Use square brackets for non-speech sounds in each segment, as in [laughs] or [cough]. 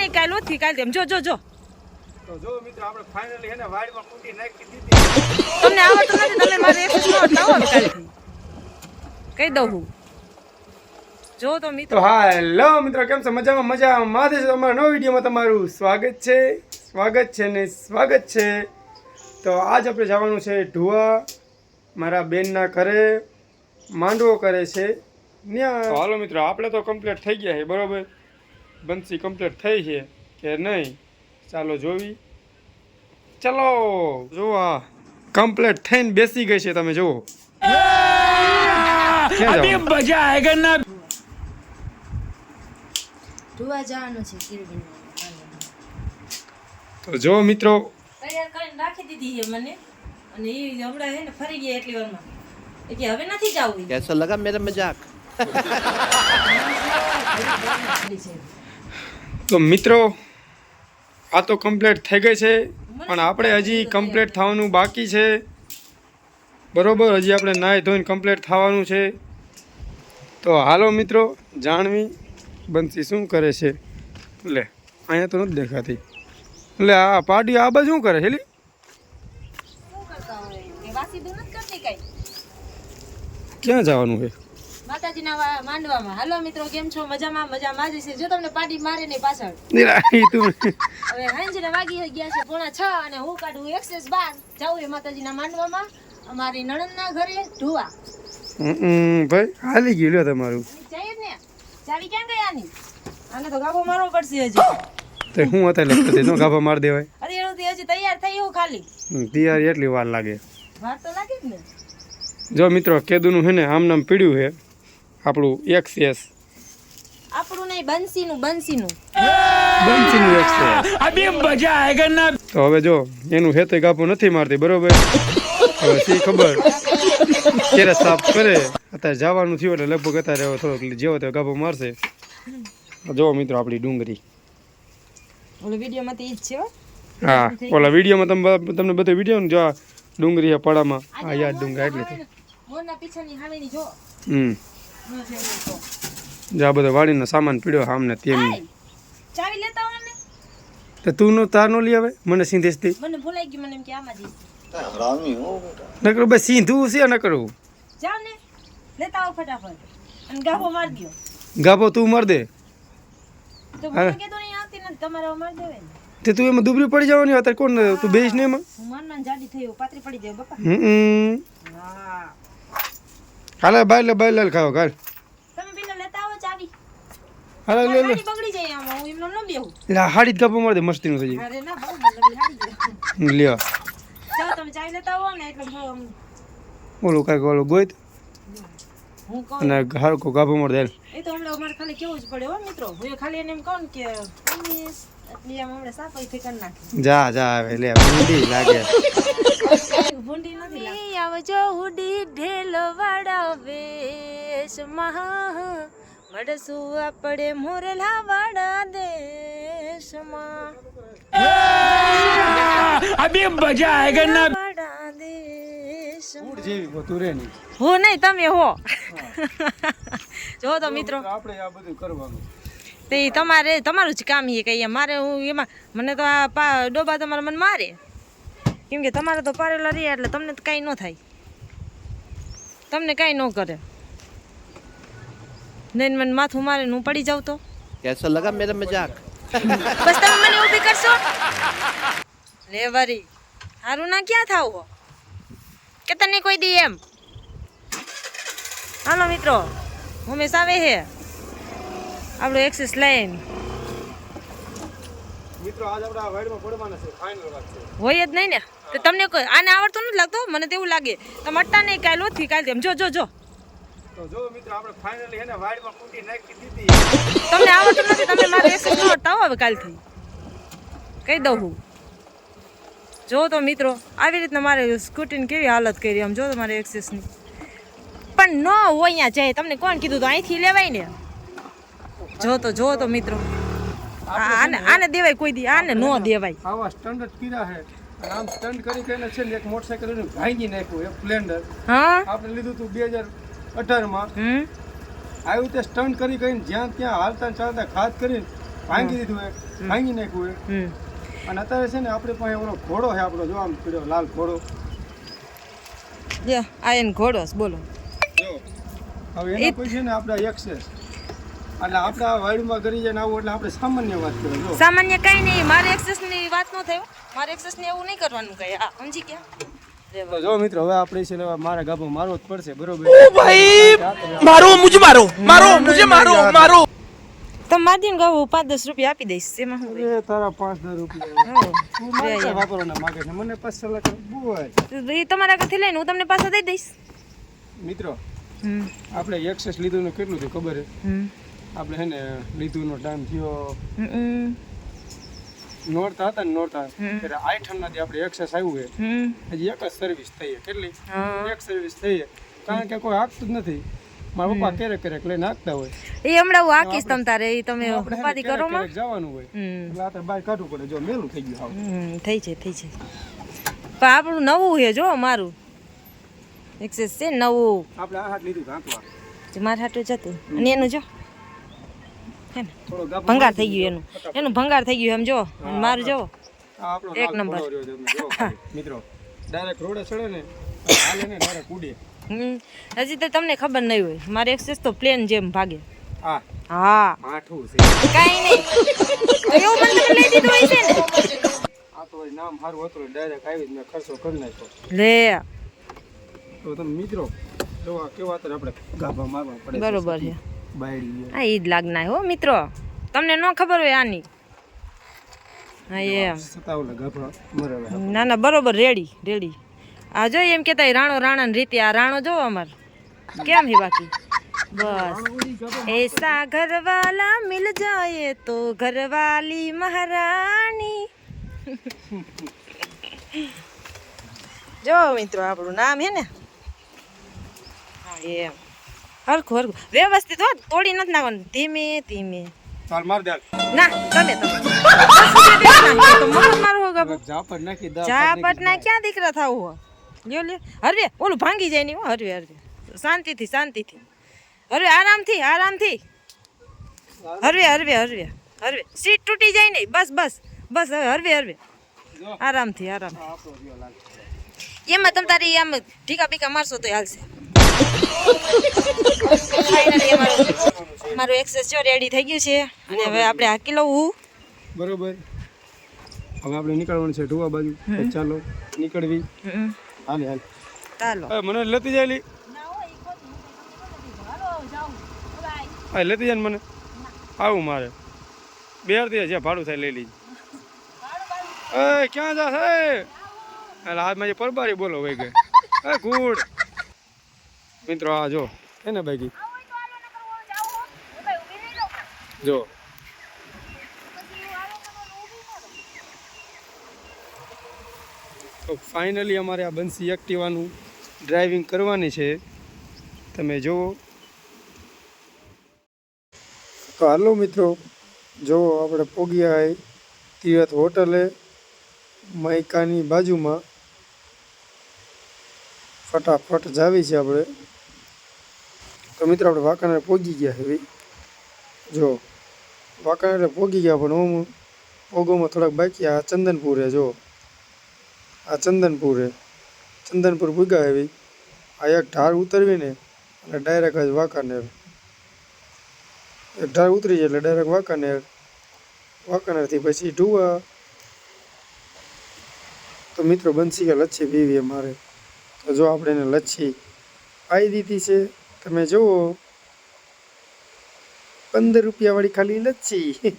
નહીં કાલ ઓથી કાલ તેમ જો જો જો. તો જો મિત્રો આપણે ફાઇનલી હેને વાડીમાં કૂટી નાખી દીધી. તમને આવડતું નથી તમે મારે એક કહી દઉં હું. જો તો મિત્રો. તો હેલો મિત્રો કેમ છો? મજામાં મજા માથે છે તમારા નવા વિડીયોમાં તમારું સ્વાગત છે. સ્વાગત છે ને સ્વાગત છે. તો આજ આપણે જવાનું છે ઢુવા. મારા બેનના ઘરે માંડવો કરે છે. હાલો મિત્રો આપણે તો કમ્પ્લીટ થઈ ગયા છે બરોબર? બંસી કમ્પ્લીટ થઈ છે કે નહીં ચાલો જોવી ચલો જોવા કમ્પ્લીટ થઈને બેસી ગઈ છે તમે જુઓ તો જો મિત્રો રાખી દીધી છે મને અને એ હમણાં હે ને ફરી ગયા એટલી વારમાં કે હવે નથી જવું કેસો લગા મેરા મજાક તો મિત્રો આ તો કમ્પ્લીટ થઈ ગઈ છે પણ આપણે હજી કમ્પ્લીટ થવાનું બાકી છે. બરોબર હજી આપણે નાહી ધોઈને કમ્પ્લીટ થવાનું છે. તો હાલો મિત્રો જાણવી બનશી શું કરે છે? લે અહીંયા તો નથી દેખાતી. લે આ પાડી આ બાજુ શું કરે છે લી ક્યાં જવાનું છે? માતાજીના માંડવામાં. હાલો મિત્રો કેમ છો? મજામાં? મજામાં જ છે જો તમને પાડી મારે ને પાછળ. તું. હવે હાંજને વાગી ગયા છે પોણા છ અને હું કાઢું એક્સેસ બાર. જાઉં એ માતાજીના માંડવામાં. અમારી નણંદના ઘરે હમ, ભાઈ હાલી ગયું લ્યો તમારું. જઈએ ને ચાવી ક્યાં ગઈ આની? આને તો ગાભો મારવો પડશે હજી. તો હું હતા લખતી તો ગાભા મારી દેવાય. અરે એનું તે હજી તૈયાર થઈ ખાલી. હમ, એટલી વાર લાગે. વાર તો લાગે જ ને. જો મિત્રો કેદુનું છે ને આમ નામ પીડ્યું છે આપણું એક્સએસ આપણું નહીં બંસીનું બંસીનું. બંસીનું એક્સએસ તો હવે જો એનું હેતે કાપો નથી મારતી બરોબર? હવે સી ખબર? કેરે સાફ કરે. અત્યારે જવાનું થયું એટલે લગભગ અત્યારે થોડોક જેવો તે કાપો મારશે. જો મિત્રો આપણી ડુંગળી. ઓલો વિડીયોમાં તો ઈ જ છે હા. ઓલા વિડીયોમાં તમે તમને બધો વીડિયો ને જો ડુંગળી પડામાં. આ યાદ ડુંગળી એટલી. પીછાની જો. હમ. ન તો. જો આ બધો વાડીનો સામાન પીડ્યો આમને તેમ. ચાવી લેતા આવો ને. તો તું નો તાર નો લઈ આવે મને સીધેસથી મને ભૂલાઈ ગયું મને એમ કે આમાં જઈશ. નકરું બે સીધું છે નકરું જાઓ ને લેતા આવ ફટાફટ. અને ગાભો માર દ્યો. ગાભો તું માર દે. તો મને કે તો નહીં આવતી ને તમારે માર દેવે તે તું એમાં દુબરી પડી જવાની અત્યારે કોણ તું બેસ ને એમાં? હું માર માર જાડી થઈ પાતરી પડી જાય બાપા હમ. હા. હાલે બાય બાય લે ખાવ ઘર તમે પેલા લેતા આવો ચાવી. હાલે લે લે. હાડી બગડી જાય આમાં હું એમનો ન બેહું. એટલે હાડી જ માર દે થઈ અરે ના બહુ હાડી લ્યો. ચાલો તમે ચાવી લેતા આવો ને એટલે હું ઓલું કાંઈક ગોઈત. હું કહું. અને હારકો ગાભો માર દે એ તો હમણાં અમારે ખાલી કેવું જ પડે હો મિત્રો. હું ખાલી એને એમ કહું કે "મમ્મી, આમ હમણાં સાફ થઈ કરી નાખી. જા જા આવે લે ભૂંડી લાગે. ભૂંડી નથી લાગતી. આવજો હુડી ઢેલો વાડા દેશમાં મળશું આપણે મોરલા વાળા દેશમાં અભી મજા આયગા વાળા દેશ હો હો નહીં તમે હો. જો તો મિત્રો. આપણે આ બધું કરવાનું. તે તમારે તમારું જ કામ છે કહીએ. મારે હું એમાં મને તો આ ડોબા તમારા મને મારે. કેમ કે તમારે તો પારેલા રહ્યા એટલે તમને તો કાંઈ ન થાય. તમને કાંઈ ન કરે. નહીં મને માથું મારે હું પડી જાઉં તો? કેસો લગા મેરે મજાક. બસ તમે મને ઊભી કરશો? રે વરી હારું ના ક્યાં થાવો હો? કે તને કોઈ દી એમ? હાલો મિત્રો હંમેશ આવે હે. આપણો એક્સેસ લાઈન મિત્રો આજ આપણા વાડમાં પડવાના છે ફાઇનલ વાત છે. હોય જ નહીં ને? તો તમને કોઈ આને આવડતું નથી લાગતો? મને તેવું લાગે તમે અટતા નહીં કાલ ઓછી કાલ તેમ જો જો જો. તો જો મિત્રો આપણે ફાઇનલી હેને વાડીમાં કૂટી નાખી દીધી. તમને આવડતું નથી તમે મારે એક્સેસ ન હટાવો હવે કાલથી. કહી દઉં હું. જો તો મિત્રો આવી રીતના મારે સ્કૂટીની કેવી હાલત કરી આમ જો તો મારે એક્સેસની પણ ન હોય અહીંયા જાય તમને કોણ કીધું તો અહીંથી લેવાય ને? જો તો જો તો મિત્રો. આને આને દેવાય કોઈ દી આને ન દેવાય. આવા સ્ટન્ટ જ કીધા છે. આમ સ્ટન્ડ કરી કરીને છે ને એક મોટરસાઇકલ ભાંગી નાખ્યું એક સ્પ્લેન્ડર હા? આપણે લીધું તું બે હજાર અઢારમાં. આવી રીતે સ્ટન્ટ કરી કરીને જ્યાં ત્યાં હાલતા ચાલતા ખાત કરીને ભાંગી દીધું હોય ભાંગી નાખ્યું હોય અને અત્યારે છે ને આપણે પાસે ઓલો ઘોડો છે આપણો જો આમ લાલ ઘોડો. આ એન ઘોડો બોલો. જો હવે એના પછી છે ને આપણે એક્સેસ એટલે આપણે આ વાયડમાં કરી જઈને આવું એટલે આપણે સામાન્ય વાત કરીએ જો. સામાન્ય કઈ નહીં મારે એક્સેસની વાત ન થયો મારે એક્સેસ ને એવું નહીં કરવાનું કઈ. આ સમજી ગયા? તો જો મિત્રો હવે આપણે છે મારા ગાભો મારવો જ પડશે બરોબર? ઓ ભાઈ મારો મુજ મારો મારો મુજે મારો મારો. તમે માધ્યમ ગાવો પાંચ દસ રૂપિયા આપી દઈશ એમાં હું એ તારા પાંચ દસ રૂપિયા. વાપરવાના માગે છે મને પાસે લાખ બોય એ તમારા ઘરથી લઈને હું તમને પાછા દઈ દઈશ. મિત્રો આપણે એક્સેસ લીધું કેટલું થયું ખબર છે? આપણે હે ને લીધું નો ટાઈમ થયો. નોરતા હતા ને નોરતા. હતા ત્યારે આઠમના જે આપણે એક્સેસ આવ્યું છે. હજી એક જ સર્વિસ થઈ કેટલી? એક સર્વિસ થઈ કારણ કે કોઈ આપતું જ નથી. મારા પપ્પા ક્યારેક ક્યારેક લઈને નાખતા હોય. એ હમણાં હું આકીશ તમ તારે એ તમે ઉપાધિ કરો માં? જવાનું હોય. એટલે આપણે બાય કાઢવું પડે. જો મેલું થઈ ગયું હાવ. થઈ છે થઈ છે. પણ આપણું નવું છે જો મારું એક્સેસ છે નવું. આપણે આ હાથ લીધું હાંકવા જે મારા હાટું જતું અને એનું જો. હે ને ભંગાર થઈ ગયું એનું. એનું ભંગાર થઈ ગયું એમ જો. મારું જો. એક નંબર. મિત્રો ડાયરેક્ટ રોડે ચડે ને હાલે ને ડાયરેક્ટ ઉડે. હજી તો તમને ખબર નહીં હોય. મારે એક્સેસ તો પ્લેન જેમ ભાગે. હા. હા. માઠું છે. કાંઈ નહીં. એવું મને તમે લઈ દીધું હોય છે ને. આ તો નામ સારું હતું ડાયરેક્ટ આવી જ મેં ખર્ચો કરી નાખ્યો. લે. તો તમે મિત્રો જો આ કેવા આપણે ગાભા મારવા પડે બરોબર છે. હા ઈ જ લાગના હો મિત્રો. તમને ન ખબર હોય આની. હા એમ ના ના બરોબર રેડી રેડી. આ જો એમ કેતા રાણો રાણા રીતે આ રાણો જો અમાર. કેમ હે બાકી? બસ. એસા ઘરવાલા મિલ જાય તો ઘરવાલી મહારાણી. જો મિત્રો આપણું નામ હે ને? હા એમ. હરખું હરખું. વ્યવસ્થિત હો તોડી નથી નાખવાનું. ધીમે ધીમે. ચાલ માર દે. ના તમે તો. [laughs] ઝાપટ નાખી ક્યાં દીકરા થાવું હો? લ્યો લ્યો. હરવે ઓલું ભાંગી જાય નહીં હો હરવે હરવે. શાંતિથી શાંતિથી. હરવે આરામથી આરામથી. હરવે હરવે હરવે હરવે. સીટ તૂટી જાય નહીં બસ બસ બસ હવે હરવે હરવે. આરામથી આરામ. એમાં તમે તારી આમ ઢીકા પીકા મારશો તો હાલશે. [laughs] મારું એક્સેસ જો રેડી થઈ ગયું છે. અને હવે આપણે હાકી લઉં. બરોબર. હવે આપણે નીકળવાનું છે ઢોવા બાજુ. ચાલો નીકળવી. હાલે હાલે. ચાલો. મને લેતી જાય લી. હા લેતી જાય મને? આવું મારે. બે અડધી જે ભાડું થાય લઈ લીધી એ ક્યાં જા હે હાથમાં જે પરબારી બોલો ભાઈ ગઈ. એ ગુડ. મિત્રો આ જો. હે ને બાકી જો. તો ફાઇનલી અમારે આ બંસી એક્ટિવાનું ડ્રાઇવિંગ કરવાની છે. તમે જુઓ તો હાલો મિત્રો જુઓ આપણે પોગ્યા તિરથ હોટલે માઇકાની બાજુમાં ફટાફટ જાવી છે આપણે. તો મિત્રો, આપણે વાંકાનેર પોગી ગયા છે ભાઈ. જો, વાંકાનેર પોગી ગયા, પણ હું પોગોમાં થોડાક બાકી આ ચંદનપુર હે જો. આ ચંદનપુર. હે ચંદનપુર ભૂગ્યા એવી આ એક ઢાળ ઉતરવીને એટલે ડાયરેક્ટ જ વાંકાનેર. એક ઢાળ ઉતરી જાય એટલે ડાયરેક્ટ વાંકાનેર. વાંકાનેરથી પછી ઢુવા. તો મિત્રો બનશી ગયા લચ્છી પીવીએ મારે તો જો આપણે એને લચ્છી આવી દીધી છે. તમે જુઓ. પંદર રૂપિયાવાળી ખાલી લચ્છી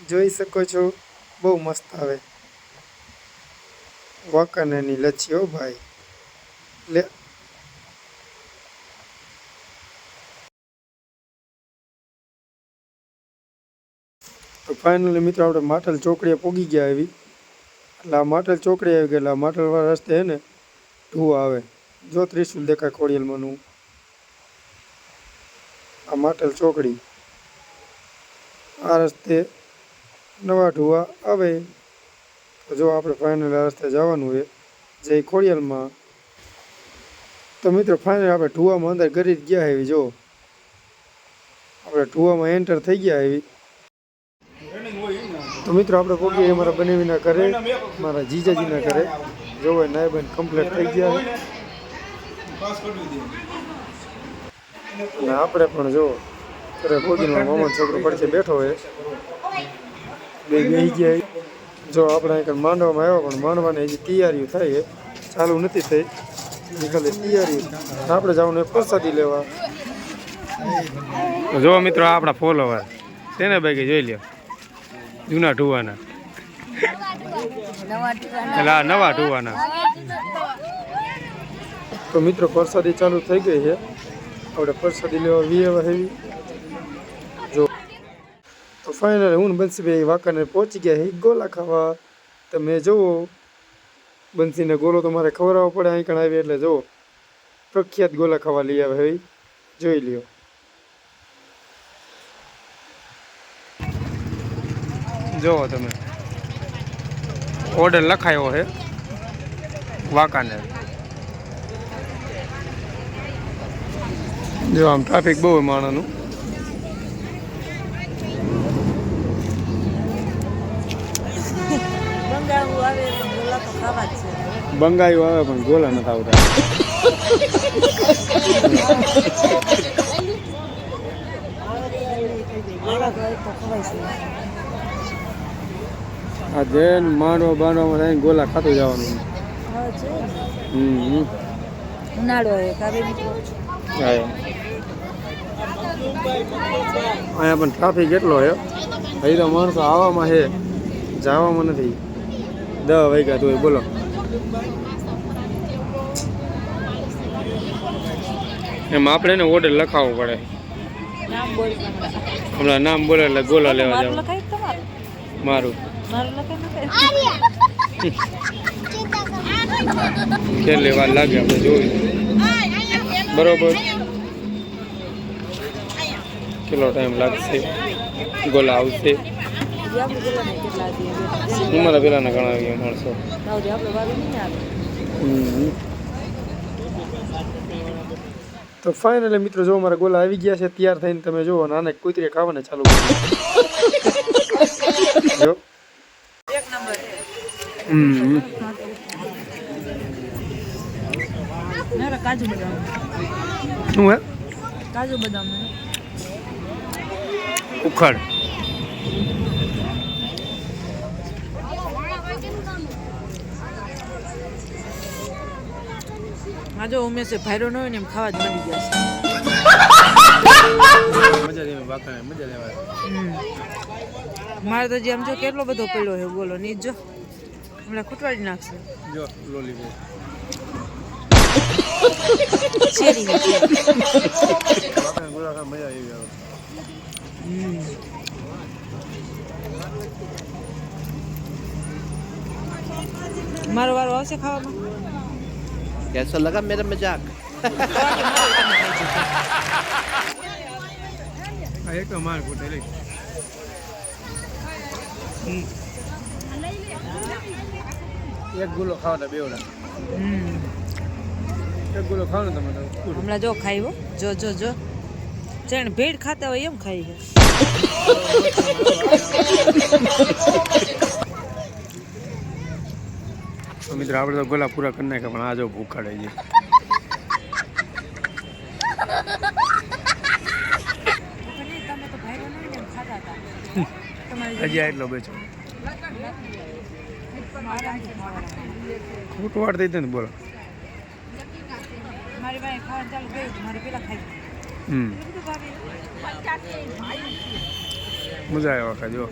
જોઈ શકો છો, બહુ મસ્ત આવે. વાંકાનેરની લચ્છી હો ભાઈ. લે. તો ફાઇનલી મિત્રો આપણે માટલ ચોકડીએ પોગી ગયા આવી એટલે આ માટલ ચોકડી આવી ગયેલા માટલવાળા રસ્તે હે ને ઢુવા આવે. જો ત્રિશુલ દેખાય ખોડિયલમાંનું આ માટલ ચોકડી. આ રસ્તે નવા ઢુવા આવે. તો જો આપણે ફાઇનલ આ રસ્તે જવાનું હોય, જે ખોડિયલમાં. તો મિત્રો ફાઇનલ આપણે ઢુવામાં અંદર ગરી જ ગયા એવી જો. આપણે ઢુવામાં એન્ટર થઈ ગયા એવી તો મિત્રો, આપણે પોગી અમારા બનેવીના ઘરે, મારા જીજાજીના ઘરે. જોવો નાય બેન કમ્પ્લીટ થઈ ગયા છે. અને આપણે પણ જો ઘરે પોગીનો મામા છોકરો પડશે બેઠો હોય. બે બેસી ગયા. જો આપણે અહીં માંડવામાં આવ્યો પણ માંડવાની હજી તૈયારીઓ થાય છે ચાલુ નથી થઈ. નીકળે તૈયારી આપણે જવાનું પ્રસાદી લેવા. જો મિત્રો આપણા ફોલોવર. તેને ભાઈ જોઈ લ્યો. જૂના ઢુવાના. એટલે આ નવા ઢુવાના. તો મિત્રો, પરસાદી ચાલુ થઈ ગઈ છે. આપણે પરસાદી લેવા વી એવા હેવી. જો. તો ફાઇનલ હું બંસીભાઈ વાંકાને પહોંચી ગયા છે ગોલા ખાવા. તમે જુઓ, બંસીને ગોલો તો મારે ખવડાવવો પડે, અહીં કણ આવી એટલે જુઓ. પ્રખ્યાત ગોલા ખાવા લઈ આવે હેવી જોઈ લ્યો. જુઓ તમે. ઓર્ડર લખાયો છે. વાંકાને જો આમ ટ્રાફિક બહુ હોય છે. બંગાયું આવે પણ ગોલા નથી આવતા. આ જૈન માંડવા બાંડવામાં થઈને ગોલા ખાતું જવાનું. હમ. ઉનાળો હા. અહીંયા પણ ટ્રાફિક કેટલો છે. અહીં તો માણસો આવવામાં છે. જવામાં નથી. દસ વાગ્યા તું બોલો. એમ આપણે ને ઓર્ડર લખાવવો પડે. હમણાં નામ બોલે એટલે ગોલા લેવા જાવ મારું. મારું લખાય લખાય [laughs] કેટલી વાર લાગે આપણે જોયું. બરોબર. કેટલો ટાઈમ લાગશે? ગોલા આવશે. અમારા પેલાના ઘણા આવ્યા માણસો તાવ આપણે વારું નહીં આવે હમ. તો ફાઇનલી મિત્રો જો અમારા ગોલા આવી ગયા છે તૈયાર થઈને તમે જુઓ નાને કુતરી ખાવાને ચાલુ કરો [laughs] જો. એક નંબર હમ. મારા કાજુ બદામ. શું હે? કાજુ બદામ ઉખડ. માજો ઉમેશે ભાઈરો ન હોય ને એમ ખાવા જ મળી ગયા મજા મજા લેવા છે મારે તો જે આમ જો કેટલો બધો પડ્યો છે બોલો ની જો હમણાં ખૂટવાડી નાખશે. જો લોલી சரிங்க મારો વારો આવશે ખાવામાં કેસો લગા મેરા મજાક આ એક અમાર ગોટેલી એક ગુલો ખાવાના બેવડા હમ એક ગુલો ખાવ ને તમે હમણાં જો ખાઈ જો જો જો. જાણે ભેડ ખાતા હોય એમ ખાઈ છે તો મિત્રો આપણે તો ગોલા પૂરા કરી નાખ્યા પણ આ જો ભૂખ કાઢે છે હજી એટલો બેચો ખોટું વાળ થઈ ને બોલો. મારી મજા આવે વખત જો.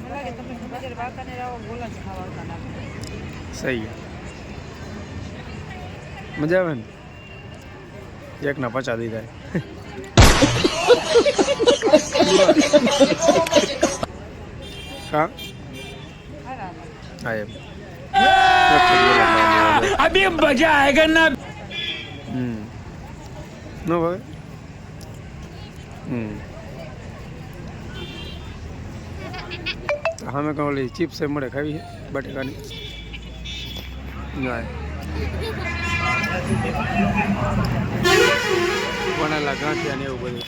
સહી. મજા આવે ને? એકના પચા દીધા હા? હા એમ. અભી મજા આવે ના? ન ભાવે હમ અમે કહું ઓલી ચિપ્સ મળે ખાવી છે બટેકાની ના વણેલા ગાંઠિયા ને એવું બધું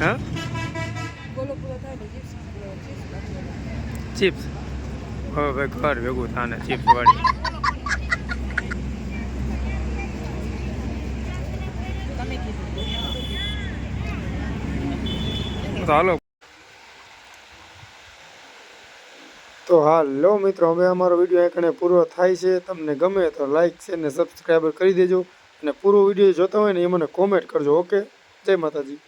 હા ચિપ્સ હવે ભાઈ ઘર ભેગું થાને ચિપ્સ વાળી તો હાલો. તો હાલો મિત્રો, હવે અમારો વીડિયો એકણે કણે પૂરો થાય છે. તમને ગમે તો લાઇક છે ને સબસ્ક્રાઈબર કરી દેજો. અને પૂરો વીડિયો જોતા હોય ને એ મને કોમેન્ટ કરજો ઓકે જય માતાજી.